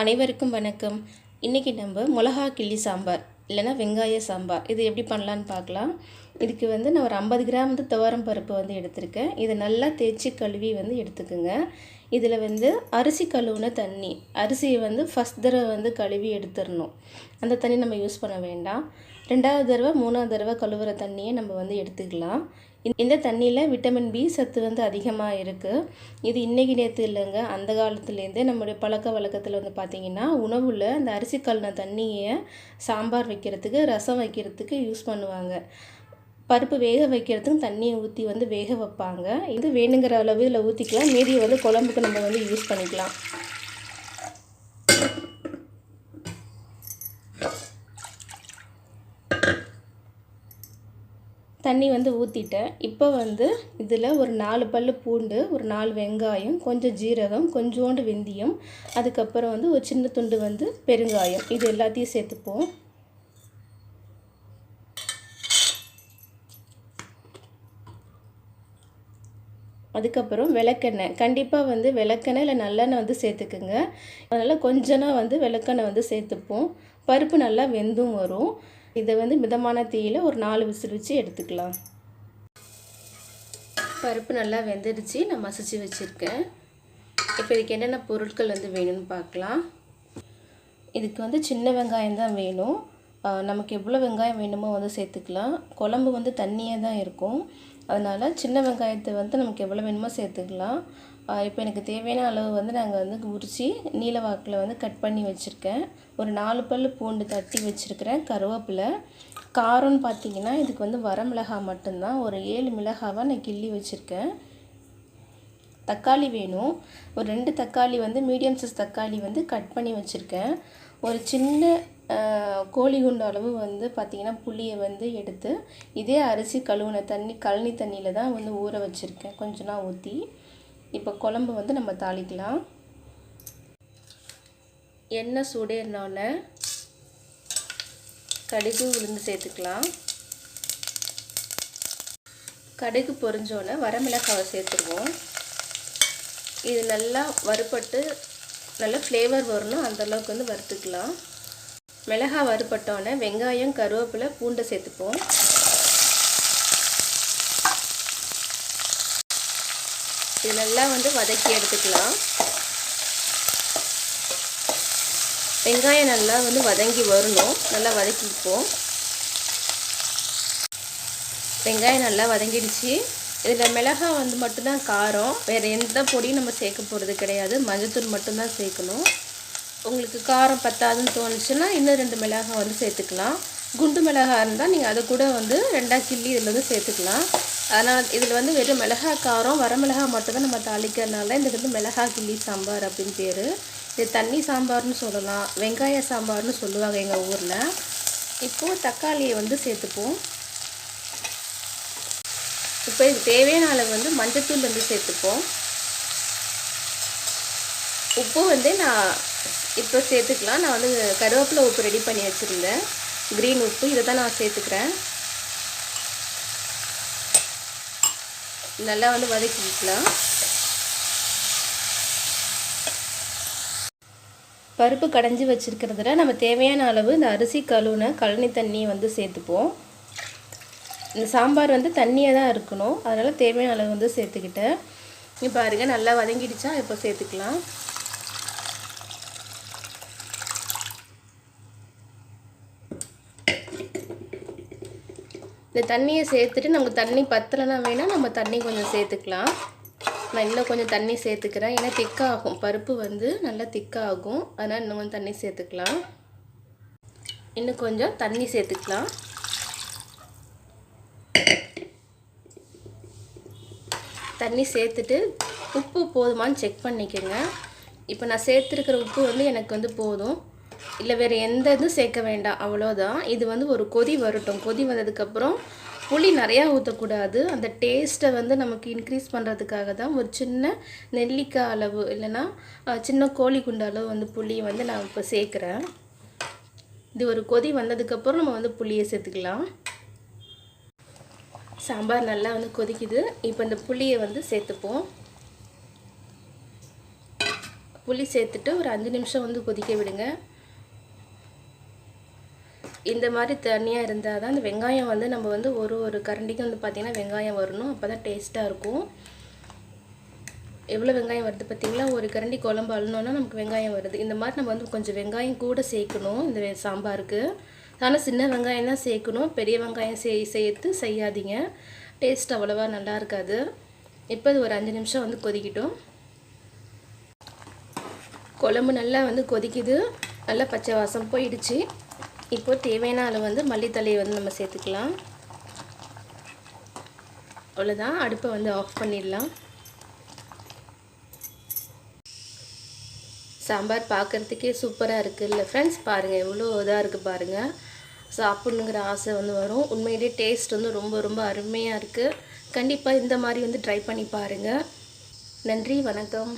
அனைவருக்கும் வணக்கம். இன்றைக்கி நம்ம மிளகா கிள்ளி சாம்பார் இல்லைன்னா வெங்காய சாம்பார் இது எப்படி பண்ணலான்னு பார்க்கலாம். இதுக்கு வந்து நான் ஒரு ஐம்பது கிராம் வந்து துவரம் பருப்பு வந்து எடுத்திருக்கேன். இதை நல்லா தேய்ச்சி கழுவி வந்து எடுத்துக்கோங்க. இதில் வந்து அரிசி கழுவுன தண்ணி அரிசியை வந்து ஃபஸ்ட் தடவை வந்து கழுவி எடுத்துடணும். அந்த தண்ணி நம்ம யூஸ் பண்ண வேண்டாம். ரெண்டாவது தடவை மூணாவது தடவை கழுவுற தண்ணியை நம்ம வந்து எடுத்துக்கலாம். இந்த- இந்த தண்ணியில் விட்டமின் பி சத்து வந்து அதிகமாக இருக்குது இது இன்றைக்கி நேற்று இல்லைங்க. அந்த காலத்துலேருந்தே நம்முடைய பழக்க வழக்கத்தில் வந்து பார்த்திங்கன்னா உணவில் அந்த அரிசி கழுன தண்ணியை சாம்பார் வைக்கிறதுக்கு ரசம் வைக்கிறதுக்கு யூஸ் பண்ணுவாங்க. பருப்பு வேக வைக்கிறதுக்கும் தண்ணியை ஊற்றி வந்து வேக வைப்பாங்க. இது வேணுங்கிற அளவு இதில் ஊற்றிக்கலாம் மீதி வந்து குழம்புக்கு நம்ம வந்து யூஸ் பண்ணிக்கலாம். தண்ணி வந்து ஊற்றிட்டேன் இப்போ வந்து இதில் ஒரு நாலு பல் பூண்டு ஒரு நாலு வெங்காயம் கொஞ்சம் ஜீரகம் கொஞ்சோண்டு வெந்தயம் அதுக்கப்புறம் வந்து ஒரு சின்ன துண்டு வந்து பெருங்காயம். இது எல்லாத்தையும் சேர்த்துப்போம். அதுக்கப்புறம் விளக்கெண்ணெய். கண்டிப்பாக வந்து விளக்கெண்ணெய் இல்லை நல்லெண்ணெய் வந்து சேர்த்துக்குங்க. அதனால் கொஞ்சனா வந்து விளக்கெண்ணெய் வந்து சேர்த்துப்போம். பருப்பு நல்லா வெந்தும் வரும். இதை வந்து மிதமான தீயில் ஒரு நாலு விசில் வச்சு எடுத்துக்கலாம். பருப்பு நல்லா வெந்துடுச்சு. நான் மசிச்சு வச்சுருக்கேன். இப்போ இதுக்கு என்னென்ன பொருட்கள் வந்து வேணும்னு பார்க்கலாம். இதுக்கு வந்து சின்ன வெங்காயம் தான் வேணும். நமக்கு எவ்வளோ வெங்காயம் வேணுமோ வந்து சேர்த்துக்கலாம். குழம்பு வந்து தண்ணியாக தான் இருக்கும். அதனால் சின்ன வெங்காயத்தை வந்து நமக்கு எவ்வளோ வேணுமோ சேர்த்துக்கலாம். இப்போ எனக்கு தேவையான அளவு வந்து நாங்கள் வந்து உரித்து நீல வாக்கில் வந்து கட் பண்ணி வச்சுருக்கேன். ஒரு நாலு பல் பூண்டு தட்டி வச்சுருக்கிறேன் கருவேப்பிலை. காரம்னு பார்த்தீங்கன்னா இதுக்கு வந்து வரமிளகா மட்டும்தான். ஒரு ஏழு மிளகாவாக நான் கிள்ளி வச்சுருக்கேன். தக்காளி வேணும். ஒரு ரெண்டு தக்காளி வந்து மீடியம் சைஸ் தக்காளி வந்து கட் பண்ணி வச்சுருக்கேன். ஒரு சின்ன கோழி குண்டு அளவு வந்து பார்த்திங்கன்னா புளியை வந்து எடுத்து இதே அரிசி கழுவுன தண்ணி கழனி தண்ணியில் தான் வந்து ஊற வச்சுருக்கேன். கொஞ்ச நாள் ஊற்றி இப்போ குழம்பு வந்து நம்ம தாளிக்கலாம். எண்ணெய் சூடேறினோடனே கடுகு உளுந்து சேர்த்துக்கலாம். கடுகு பொரிஞ்சோடனே வரமிளகாவை சேர்த்துருவோம். இது நல்லா வறுபட்டு நல்லா ஃப்ளேவர் வரணும். அந்த அளவுக்கு வந்து வறுத்துக்கலாம். மிளகாய் வறுபட்டோன்னே வெங்காயம் கருவேப்பிலை பூண்டை சேர்த்துப்போம். இது நல்லா வந்து வதக்கி எடுத்துக்கலாம். வெங்காயம் நல்லா வந்து வதங்கி வரணும். நல்லா வதக்கிப்போம் வெங்காயம் நல்லா வதங்கிடுச்சு. இதில் மிளகாய் வந்து மட்டும்தான் காரம். வேறு எந்த பொடியும் நம்ம சேர்க்க போகிறது கிடையாது. மஞ்சத்தூள் மட்டும்தான் சேர்க்கணும். உங்களுக்கு காரம் பத்தாதுன்னு தோணுச்சுன்னா இன்னும் ரெண்டு மிளகாய் வந்து சேர்த்துக்கலாம். குண்டு மிளகாய் இருந்தால் நீங்கள் அதை கூட வந்து ரெண்டாக கிள்ளி இதில் வந்து சேர்த்துக்கலாம். அதனால் இதில் வந்து வெறும் மிளகாய் காரம் வரமிளகாய் மட்டும்தான் நம்ம தாளிக்கிறதுனால இந்த வந்து மிளகாய் கிள்ளி சாம்பார் அப்படின்னு பேர். இது தண்ணி சாம்பார்னு சொல்லலாம். வெங்காய சாம்பார்னு சொல்லுவாங்க எங்கள் ஊரில். இப்போது தக்காளியை வந்து சேர்த்துப்போம். இப்போ இது தேவையான அளவு வந்து மஞ்சத்தூள் வந்து சேர்த்துப்போம். உப்பு வந்து நான் இப்போ சேர்த்துக்கலாம். நான் வந்து கருவேப்பிலை உப்பு ரெடி பண்ணி வச்சுருந்தேன். க்ரீன் உப்பு இதை தான் நான் சேர்த்துக்கிறேன். நல்லா வந்து வதக்கிக்கலாம். பருப்பு கடைஞ்சி வச்சுருக்கிறதுல நம்ம தேவையான அளவு இந்த அரிசி கழுவுன கழனி தண்ணியை வந்து சேர்த்துப்போம். இந்த சாம்பார் வந்து தண்ணியாக தான் இருக்கணும். அதனால் தேவையான அளவு வந்து சேர்த்துக்கிட்டேன். இப்போ பாருங்க நல்லா வதங்கிடுச்சா? இப்போ சேர்த்துக்கலாம். இந்த தண்ணியை சேர்த்துட்டு நமக்கு தண்ணி பத்தலைன்னா வேணால் நம்ம தண்ணி கொஞ்சம் சேர்த்துக்கலாம். நான் இன்னும் கொஞ்சம் தண்ணி சேர்த்துக்கிறேன். ஏன்னா திக்காகும். பருப்பு வந்து நல்லா திக்காகும். அதனால் இன்னும் கொஞ்சம் தண்ணி சேர்த்துக்கலாம். இன்னும் கொஞ்சம் தண்ணி சேர்த்துக்கலாம். தண்ணி சேர்த்துட்டு உப்பு போதுமான்னு செக் பண்ணிக்கோங்க. இப்போ நான் சேர்த்துருக்கிற உப்பு வந்து எனக்கு வந்து போதும். இல்லை வேறு எந்த இதுவும் சேர்க்க வேண்டாம் அவ்வளோதான் இது வந்து ஒரு கொதி வரட்டும். கொதி வந்ததுக்கப்புறம் புளி நிறையா ஊற்றக்கூடாது அந்த டேஸ்ட்டை வந்து நமக்கு இன்க்ரீஸ் பண்ணுறதுக்காக தான் ஒரு சின்ன நெல்லிக்காய் அளவு இல்லைன்னா சின்ன கோழி குண்ட அளவு வந்து புளி வந்து நான் இப்போ சேர்க்குறேன். இது ஒரு கொதி வந்ததுக்கப்புறம் நம்ம வந்து புளியை சேர்த்துக்கலாம். சாம்பார் நல்லா வந்து கொதிக்குது. இப்போ இந்த புளியை வந்து சேர்த்துப்போம். புளி சேர்த்துட்டு ஒரு அஞ்சு நிமிஷம் வந்து கொதிக்க விடுங்க. இந்த மாதிரி தண்ணியாக இருந்தால் தான் அந்த வெங்காயம் வந்து நம்ம வந்து ஒரு ஒரு கரண்டிக்கும் வந்து பார்த்திங்கன்னா வெங்காயம் வரணும். அப்போ தான் டேஸ்ட்டாக இருக்கும். எவ்வளோ வெங்காயம் வருது பார்த்திங்களா ஒரு கரண்டி குழம்பு அழுனோன்னா நமக்கு வெங்காயம் வருது. இந்த மாதிரி நம்ம வந்து கொஞ்சம் வெங்காயம் கூட சேர்க்கணும். இந்த சாம்பாருக்கு. ஆனால் சின்ன வெங்காயம் தான் சேர்க்கணும். பெரிய வெங்காயம் சே சேர்த்து செய்யாதீங்க. டேஸ்ட் அவ்வளோவா நல்லா இருக்காது. இப்போ அது ஒரு அஞ்சு நிமிஷம் வந்து கொதிக்கட்டும். குழம்பு நல்லா வந்து கொதிக்குது. நல்லா பச்சை வாசம் போயிடுச்சு. இப்போது தேவையான அளவு வந்து மல்லித்தலையை வந்து நம்ம சேர்த்துக்கலாம். அவ்வளோதான் அடுப்பை வந்து ஆஃப் பண்ணிடலாம். சாம்பார் பார்க்குறதுக்கே சூப்பராக இருக்குல்ல ஃப்ரெண்ட்ஸ் பாருங்கள் எவ்வளோ இதாக இருக்குது பாருங்கள் சாப்பிட்ணுங்கிற ஆசை வந்து வரும். உண்மையிலே டேஸ்ட் வந்து ரொம்ப ரொம்ப அருமையாக இருக்குது கண்டிப்பாக இந்த மாதிரி வந்து ட்ரை பண்ணி பாருங்கள் நன்றி வணக்கம்.